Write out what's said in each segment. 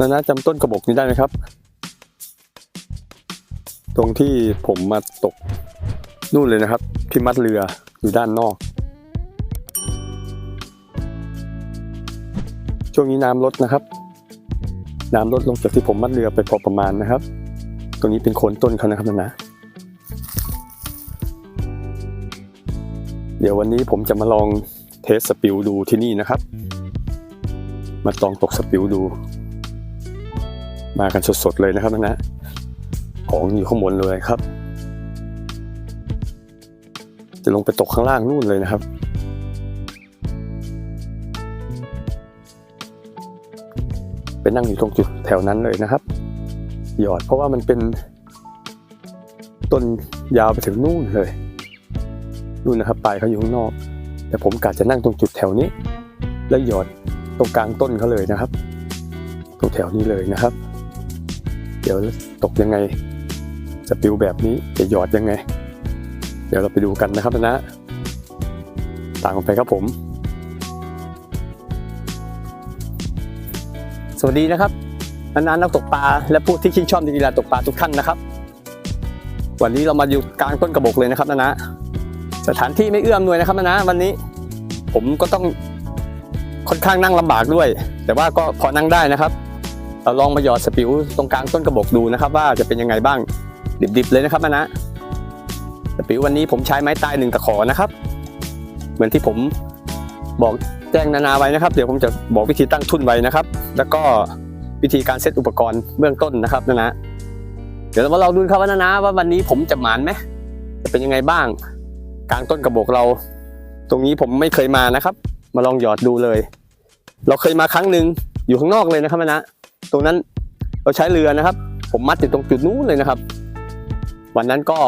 นานาจำต้นกระบอกนี้ได้ไหมครับ ตรงที่ผมมาตกนู่นเลยนะครับ ที่มัดเรืออยู่ด้านนอก ช่วงนี้น้ำลดนะครับ น้ำลดลงจากที่ผมมัดเรือไปพอประมาณนะครับ ตรงนี้เป็นโคนต้นเขานะครับนานาเดี๋ยววันนี้ผมจะมาลองเทสสปิลดูที่นี่นะครับ มาลองตกสปิลดู มากันสดๆเลยนะครับนะนะ ของอยู่ข้างบนเลยครับ จะลงไปตกข้างล่างนู่นเลยนะครับ ไปนั่งอยู่ตรงจุดแถวนั้นเลยนะครับ หยอดเพราะว่ามันเป็น ต้นยาวไปถึงนู่นเลยนู่นนะครับปลายเขาอยู่ข้างนอก แต่ผมกะจะนั่งตรงจุดแถวนี้ แล้วหยอดตรงกลางต้นเขาเลยนะครับ ตรงแถวนี้เลยนะครับ เดี๋ยวตกยังไงสปิวแบบนี้จะหยอดยังไง เดี๋ยวเราไปดูกันนะครับนะต่ามกันไปครับผม สวัสดีนะครับนานๆนักตกปลาและผู้ที่ชื่นชอบในกีฬาตกปลาทุกท่านนะครับ วันนี้เรามาอยู่กลางต้นกระบอกเลยนะครับนะนะสถานที่ไม่เอื้อมหน่วยนะครับนะนะวันนี้ผมก็ต้องค่อนข้างนั่งลำบากด้วย แต่ว่าก็พอนั่งได้นะครับ เราลองมาหยอดสปิวตรงกลางต้นกระบอกดูนะครับ ว่าจะเป็นยังไงบ้างดิบๆเลยนะครับนะนะ สปิววันนี้ผมใช้ไม้ตายหนึ่งตะขอนะครับ เหมือนที่ผมบอกแจ้งนานาไว้นะครับ เดี๋ยวผมจะบอกวิธีตั้งทุนไว้นะครับ แล้วก็วิธีการเซตอุปกรณ์เบื้องต้นนะครับนะนะเดี๋ยวเรามาลองดูครับว่านานาว่าวันนี้ผมจะหมานไหมจะเป็นยังไงบ้าง กลางต้นกระบอกเรา ตรงนี้ผมไม่เคยมานะครับ มาลองหยอดดูเลย เราเคยมาครั้งหนึ่งอยู่ข้างนอกเลยนะครับนะ ตรงนั้นเราใช้เรือนะครับ ผมมัดอยู่ตรงจุดนู้นเลยนะครับ วันนั้นก็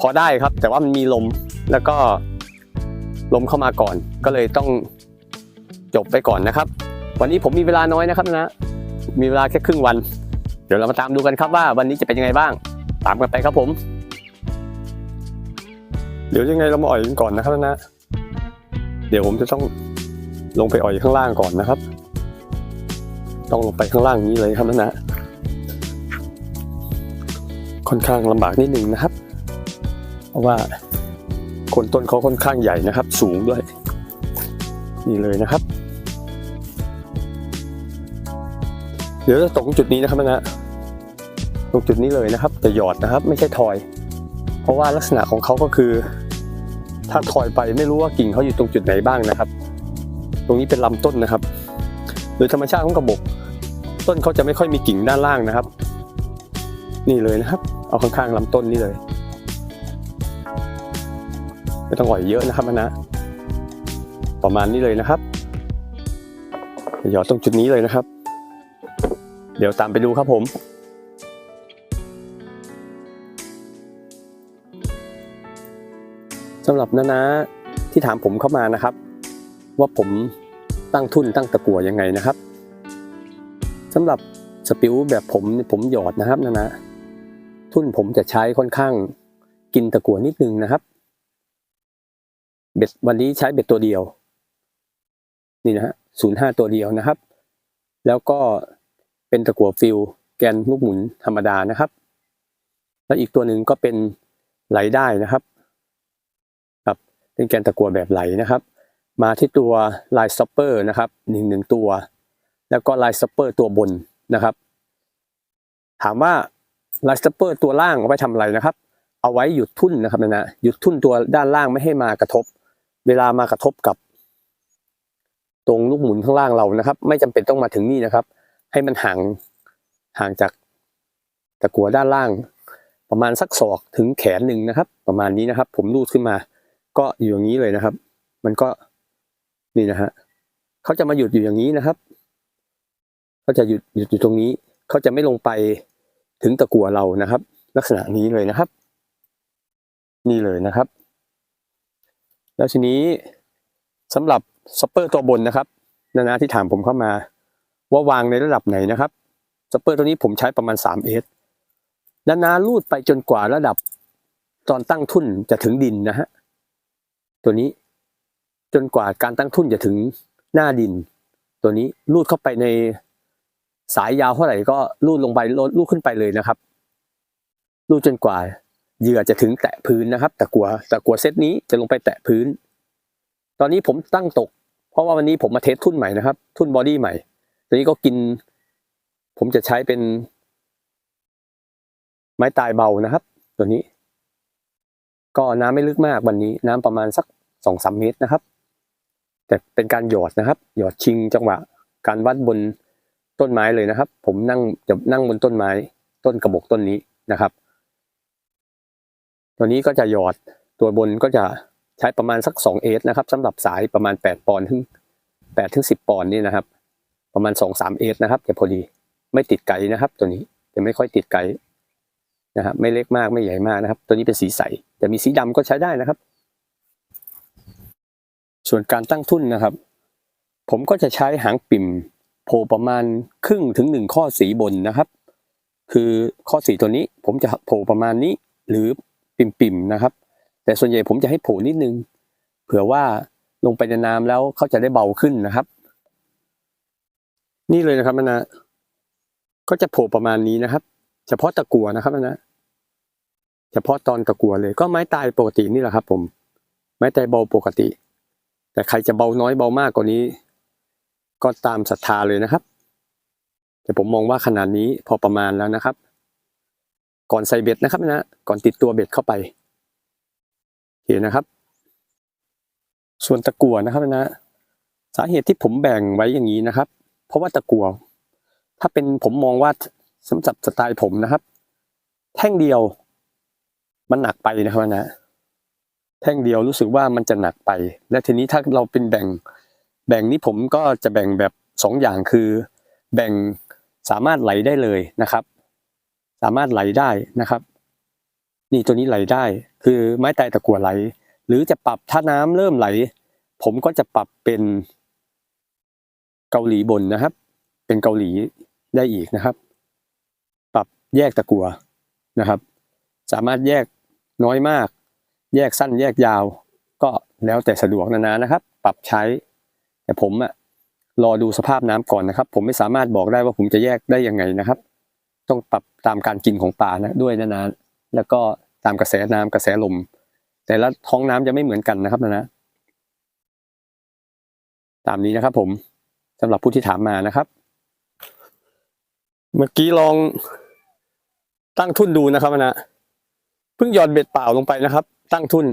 พอได้ครับ แต่ว่ามันมีลมแล้วก็ลมเข้ามาก่อน ก็เลยต้องจบไปก่อนนะครับ วันนี้ผมมีเวลาน้อยนะครับนะ มีเวลาแค่ครึ่งวัน เดี๋ยวเรามาตามดูกันครับว่าวันนี้จะเป็นยังไงบ้าง ตามกันไปครับผม เดี๋ยวยังไงเรามาอ่อยกันก่อนนะครับนะ เดี๋ยวผมจะต้องลงไปอ่อยข้างล่างก่อนนะครับ ต้องลงไปข้างล่างนี้เลยครับนะนะค่อนข้างลำบากนิดหนึ่งนะครับ เพราะว่าคนต้นเขาค่อนข้างใหญ่นะครับ สูงด้วย นี่เลยนะครับ เดี๋ยวจะตกตรงจุดนี้นะครับนะตรงจุดนี้เลยนะครับ แต่หยอดนะครับ ไม่ใช่ทอย เพราะว่าลักษณะของเขาก็คือ ถ้าทอยไปไม่รู้ว่ากิ่งเขาอยู่ตรงจุดไหนบ้างนะครับ ตรงนี้เป็นลำต้นนะครับ โดยธรรมชาติของกระบอก ต้นเขาจะไม่ค่อยมีกิ่งด้านล่างนะครับ นี่เลยนะครับ เอาข้างๆลำต้นนี่เลย ไม่ต้องอ่อยเยอะนะครับนะ ประมาณนี้เลยนะครับหยอดตรงจุดนี้เลยนะครับ เดี๋ยวตามไปดูครับผมสำหรับนานาที่ถามผมเข้ามานะครับ ว่าผมตั้งทุนตั้งตะกั่วยังไงนะครับ สำหรับสปิวแบบผมผมหยอดนะครับนานาทุนผมจะใช้ค่อนข้างกินตะกั่วนิดนึงนะครับ เบ็ดวันนี้ใช้เบ็ดตัวเดียว นี่นะฮะศูนย์ห้าตัวเดียวนะครับ แล้วก็เป็นตะกั่วฟิลแกนลูกหมุนธรรมดานะครับ แล้วอีกตัวหนึ่งก็เป็นไหลได้นะครับครับเป็นแกนตะกั่วแบบไหลนะครับ มาที่ตัวลายสต็อปเปอร์นะครับหนึ่งหนึ่งตัว แล้วก็ลายสเปอร์ตัวบนนะครับ ถามว่าลายสเปอร์ตัวล่างเอาไว้ทำอะไรนะครับ เอาไว้หยุดทุ่นนะครับนะนะหยุดทุ่นตัวด้านล่างไม่ให้มากระทบ เวลามากระทบกับ ตรงลูกหมุนข้างล่างเรานะครับ ไม่จำเป็นต้องมาถึงนี่นะครับ ให้มันห่างห่างจากตะกัวด้านล่าง ประมาณสักศอกถึงแขนหนึ่งนะครับ ประมาณนี้นะครับ ผมรูดขึ้นมา ก็อยู่อย่างนี้เลยนะครับ มันก็นี่นะฮะเขาจะมาหยุดอยู่อย่างนี้นะครับ เขาจะหยุดหยุดอยู่ตรงนี้เขาจะไม่ลงไปถึงตะกั่วเรานะครับ ลักษณะนี้เลยนะครับ นี่เลยนะครับ แล้วทีนี้สำหรับสปเปอร์ตัวบนนะครับนานาที่ถามผมเข้ามา ว่าวางในระดับไหนนะครับสปเปอร์ตัวนี้ผมใช้ประมาณ3เอสนานาลูดไปจนกว่าระดับตอนตั้งทุนจะถึงดินนะฮะตัวนี้จนกว่าการตั้งทุนจะถึงหน้าดิน ตัวนี้ลูดเข้าไปใน สายยาวเท่าไหร่ก็ลูดลงไปลดลูดขึ้นไปเลยนะครับ ลูดจนกว่าเหยื่อจะถึงแตะพื้นนะครับตะกัวตะกัวเซตนี้จะลงไปแตะพื้น ตอนนี้ผมตั้งตก เพราะว่าวันนี้ผมมาเทสทุ่นใหม่นะครับ ทุ่นบอดี้ใหม่ตัวนี้ก็กิน ผมจะใช้เป็น ไม้ตายเบานะครับ ตัวนี้ ก็น้ำไม่ลึกมากวันนี้ น้ำประมาณสักสองสามเมตรนะครับ แต่เป็นการหยอดนะครับ หยอดชิงจังหวะ การวัดบน ต้นไม้เลยนะครับ ผมนั่งจะนั่งบนต้นไม้ ต้นกระบอกต้นนี้นะครับ ตัวนี้ก็จะหยอดตัวบนก็จะใช้ประมาณสักสองเอสนะครับสำหรับสายประมาณแปดปอนด์ถึงแปดถึงสิบปอนด์นี่นะครับ ประมาณสองสามเอสนะครับจะพอดีไม่ติดไกลนะครับ ตัวนี้จะไม่ค่อยติดไกลนะครับไม่เล็กมากไม่ใหญ่มากนะครับ ตัวนี้เป็นสีใสแต่มีสีดำก็ใช้ได้นะครับ ส่วนการตั้งทุ่นนะครับ ผมก็จะใช้หางปิ่ม โผล่ประมาณครึ่งถึงหนึ่งข้อสีบนนะครับ คือข้อสีตัวนี้ผมจะโผล่ประมาณนี้หรือปิ่มๆนะครับ แต่ส่วนใหญ่ผมจะให้โผล่นิดนึง เผื่อว่าลงไปในน้ำแล้วเขาจะได้เบาขึ้นนะครับ นี่เลยนะครับนะก็จะโผล่ประมาณนี้นะครับ เฉพาะตะกัวนะครับนะเฉพาะตอนตะกัวเลย ก็ไม้ตายปกตินี่แหละครับ ผม ไม้ตายเบาปกติ แต่ใครจะเบาน้อยเบามากกว่านี้ ก็ตามศรัทธาเลยนะครับ แต่ผมมองว่าขนาดนี้พอประมาณแล้วนะครับ ก่อนใส่เบ็ดนะครับนะก่อนติดตัวเบ็ดเข้าไปเห็นนะครับ ส่วนตะกั่วนะครับนะสาเหตุที่ผมแบ่งไว้อย่างนี้นะครับ เพราะว่าตะกั่วถ้าเป็นผมมองว่าสำหรับสไตล์ผมนะครับ แท่งเดียว มันหนักไปนะครับนะแท่งเดียวรู้สึกว่ามันจะหนักไป และทีนี้ถ้าเราเป็นแบ่ง แบ่งนี้ผมก็จะแบ่งแบบสองอย่างคือ แบ่งสามารถไหลได้เลยนะครับ สามารถไหลได้นะครับ นี่ตัวนี้ไหลได้ คือไม้ตายตะกั่วไหล หรือจะปรับถ้าน้ำเริ่มไหล ผมก็จะปรับเป็นเกาหลีบนนะครับ เป็นเกาหลีได้อีกนะครับ ปรับแยกตะกั่วนะครับ สามารถแยกน้อยมาก แยกสั้นแยกยาว ก็แล้วแต่สะดวกนานานะครับ ปรับใช้ แต่ผมอะรอดูสภาพน้ำก่อนนะครับ ผมไม่สามารถบอกได้ว่าผมจะแยกได้ยังไงนะครับ ต้องปรับตามการกินของปลานะด้วยนะนะแล้วก็ตามกระแสน้ำกระแสลม แต่ละท้องน้ำจะไม่เหมือนกันนะครับนะนะตามนี้นะครับ ผมสำหรับผู้ที่ถามมานะครับ เมื่อกี้ลองตั้งทุนดูนะครับนะเพิ่งหยอนเบ็ดเปล่าลงไปนะครับ ตั้งทุน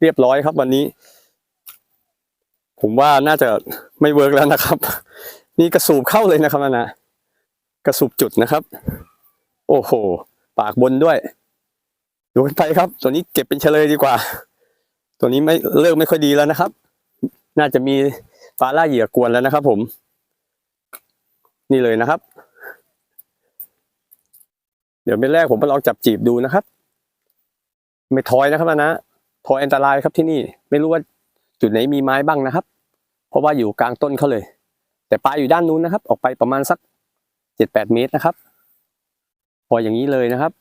เรียบร้อยครับ วันนี้ ผมว่าน่าจะไม่เวิร์กแล้วนะครับ นี่กระสูบเข้าเลยนะครับนะกระสูบจุดนะครับ โอ้โห ปากบนด้วยดูกันไปครับ ตัวนี้เก็บเป็นเฉลยดีกว่า ตัวนี้ไม่เลิกไม่ค่อยดีแล้วนะครับ น่าจะมีฟาล่าเหยื่อกวนแล้วนะครับ ผม นี่เลยนะครับ เดี๋ยวเป็นแรกผมไปลองจับจีบดูนะครับ ไม่ทอยนะครับนะทอยอันตรายครับที่นี่ ไม่รู้ว่า จุดไหนมีไม้บ้างนะครับ เพราะว่าอยู่กลางต้นเขาเลย แต่ปลาอยู่ด้านนู้นนะครับ ออกไปประมาณสักเจ็ดแปดเมตรนะครับ พออย่างนี้เลยนะครับ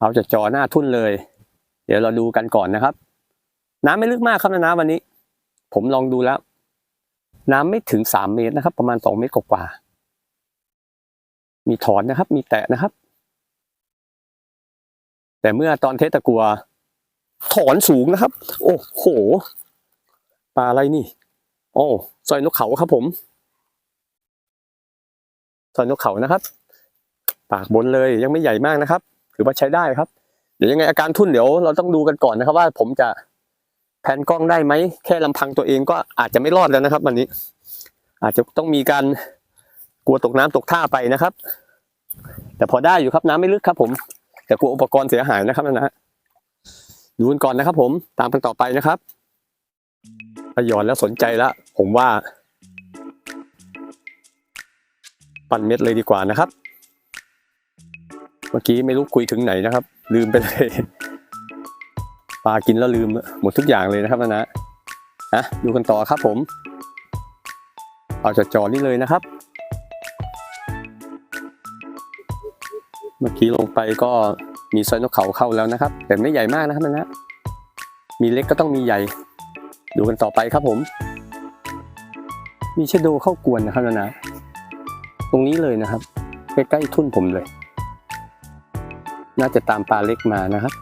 เราจะจ่อหน้าทุ่นเลย เดี๋ยวเราดูกันก่อนนะครับ น้ำไม่ลึกมากครับนะน้ำวันนี้ ผมลองดูแล้ว น้ำไม่ถึงสามเมตรนะครับ ประมาณสองเมตรกว่ามีถอนนะครับ มีแตะนะครับ แต่เมื่อตอนเทสตะกัว ถอนสูงนะครับ โอ้โหปลาอะไรนี่อ้สร้อยนกเขาครับผมสร้อยนกเขานะครับ ปากบนเลยยังไม่ใหญ่มากนะครับถือว่าใช้ได้ครับ เดี๋ยวยังไงอาการทุ่นเดี๋ยวเราต้องดูกันก่อนนะครับ ว่าผมจะแผนกล้องได้ไหมแค่ลำพังตัวเองก็อาจจะไม่รอดแล้วนะครับ วันนี้ อาจจะต้องมีการกลัวตกน้ำตกท่าไปนะครับ แต่พอได้อยู่ครับน้ำไม่ลึกครับ ผม แต่กลัวอุปกรณ์เสียหายนะครับนะฮะ ดูกันก่อนนะครับ ผมตามกันต่อไปนะครับพยอนแล้วสนใจแล้วผมว่า ปั่นเม็ดเลยดีกว่านะครับ เมื่อกี้ไม่รู้คุยถึงไหนนะครับ ลืมไปเลยปลากินแล้วลืมหมดทุกอย่างเลยนะครับนะนะนะดูกันต่อครับผมเอาจอนี่เลยนะครับ เมื่อกี้ลงไปก็ มีสร้อยนกเขาเข้าแล้วนะครับ แต่ไม่ใหญ่มากนะครับนะนะมีเล็กก็ต้องมีใหญ่ ดูกันต่อไปครับผม มีเชโดเข้ากวนนะครับนะนะตรงนี้เลยนะครับใกล้ๆทุ่นผมเลย น่าจะตามปลาเล็กมานะครับ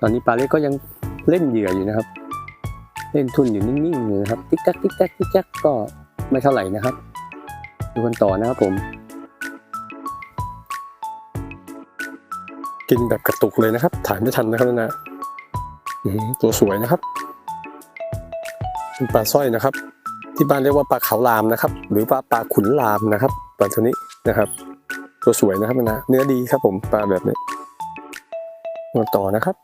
ตอนนี้ปลาเล็กก็ยังเล่นเหยื่ออยู่นะครับ เล่นทุ่นอยู่นิ่งๆอยู่นะครับ ติ๊กแจ๊กติ๊กแจ๊กติ๊กแจ๊กก็ไม่เท่าไหร่นะครับ ดูกันต่อนะครับผม กินแบบกระตุกเลยนะครับ ถ่ายไม่ทันนะครับนะตัวสวยนะครับเป็นปลาสร้อยนะครับ ที่บ้านเรียกว่าปลาเขาลามนะครับ หรือปลาปลาขุนลามนะครับปลาตัวนี้นะครับ ตัวสวยนะครับนะเนื้อดีครับผมปลาแบบนี้มาต่อนะครับ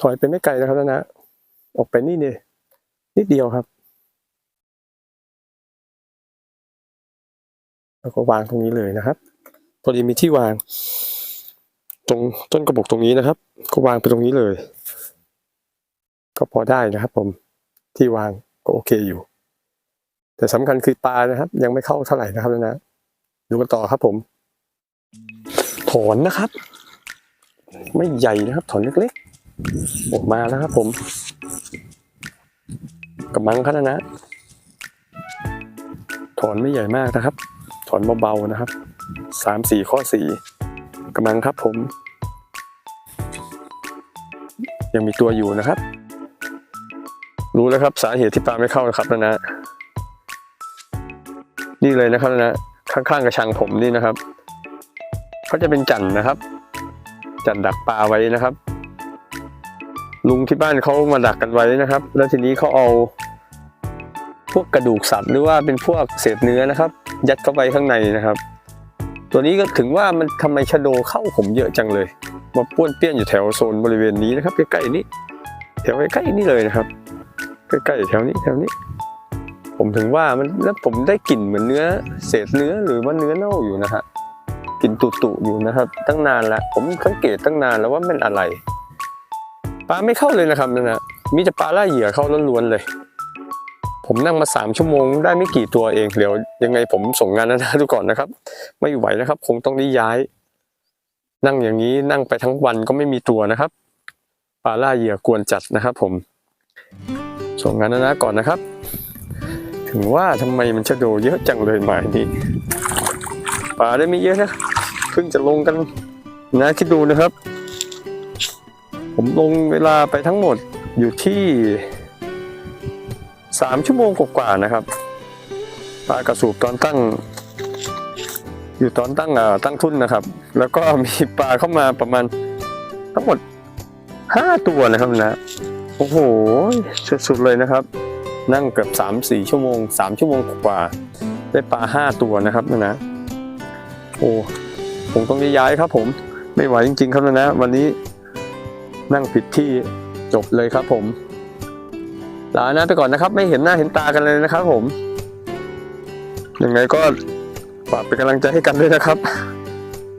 ถอยไปไม่ไกลนะครับนะออกไปนี่เนี่ยนิดเดียวครับแล้วก็วางตรงนี้เลยนะครับพอดีมีที่วาง ตรงต้นกระบอกตรงนี้นะครับ ก็วางไปตรงนี้เลย ก็พอได้นะครับ ผมที่วางก็โอเคอยู่ แต่สำคัญคือปลานะครับ ยังไม่เข้าเท่าไหร่นะครับนะดูกันต่อครับผม ถอนนะครับ ไม่ใหญ่นะครับ ถอนเล็กๆออกมาแล้วครับ ผมกำลังครับนะถอนไม่ใหญ่มากนะครับ ถอนเบาๆนะครับสามสี่ข้อสี่ กำลังครับผม ยังมีตัวอยู่นะครับ รู้แล้วครับสาเหตุที่ปลาไม่เข้านะครับนะนะ นี่เลยนะครับนะข้างๆกระชังผมนี่นะครับเขาจะเป็นจันนะครับ จันดักปลาไว้นะครับ ลุงที่บ้านเขามาดักกันไว้นะครับ แล้วทีนี้เขาเอาพวกกระดูกสัตว์หรือว่าเป็นพวกเศษเนื้อนะครับ ยัดเข้าไปข้างในนะครับ ตัวนี้ก็ถึงว่ามันทำไมชะโดเข้าผมเยอะจังเลย มาป้วนเปี้ยนอยู่แถวโซนบริเวณนี้นะครับ ใกล้ๆนี้ แถวใกล้ๆนี่เลยนะครับ ใกล้ๆแถวนี้แถวนี้ ผมถึงว่ามันแล้วผมได้กลิ่นเหมือนเนื้อ เศษเนื้อหรือว่าเนื้อเน่าอยู่นะฮะกลิ่นตุๆอยู่นะครับ ตั้งนานแล้ว ผมสังเกตตั้งนานแล้วว่ามันอะไรปลาไม่เข้าเลยนะครับนั่นนะมีแต่ปลาล่าเหยื่อเข้าล้วนๆเลย ผมนั่งมาสามชั่วโมงได้ไม่กี่ตัวเอง เดี๋ยวยังไงผมส่งงานนะทุกก่อนนะครับ ไม่ไหวนะครับ คงต้องได้ย้าย นั่งอย่างนี้นั่งไปทั้งวันก็ไม่มีตัวนะครับปลาล่าเหยื่อกวนจัดนะครับ ผม ส่งงานนะก่อนนะครับ ถึงว่าทำไมมันชะโดเยอะจังเลยหมายนี้ปลาได้ไม่เยอะนะเพิ่งจะลงกันนะคิดดูนะครับ ผมลงเวลาไปทั้งหมดอยู่ที่ สามชั่วโมงกว่าๆนะครับปลากระสูบตอนตั้ง อยู่ตอนตั้งอ่าตั้งทุนนะครับ แล้วก็มีปลาเข้ามาประมาณทั้งหมดห้าตัวนะครับนะโอ้โหสุดๆเลยนะครับ นั่งเกือบสามสี่ชั่วโมงสามชั่วโมงกว่า ได้ปลาห้าตัวนะครับนะนะโอ้ผมต้องย้ายครับผมไม่ไหวจริง ๆ ครับนะนะวันนี้นั่งผิดที่จบเลยครับผม ลาหนะไปก่อนนะครับ ไม่เห็นหน้าเห็นตากันเลยนะครับ ผมยังไงก็ฝากเป็นกำลังใจให้กันด้วยนะครับ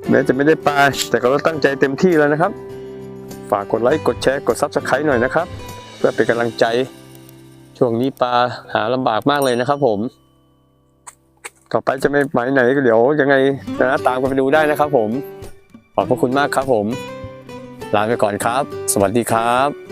แม้จะไม่ได้ปลาแต่ก็ตั้งใจเต็มที่แล้วนะครับ ฝากกดไลค์กดแชร์กดซับสไครต์หน่อยนะครับ เพื่อเป็นกำลังใจ ช่วงนี้ปลาหาลำบากมากเลยนะครับผมต่อไปจะไม่หมายไหนก็เดี๋ยวยังไงนะตามกันไปดูได้นะครับผม ขอบพระคุณมากครับผม ลาไปก่อนครับ สวัสดีครับ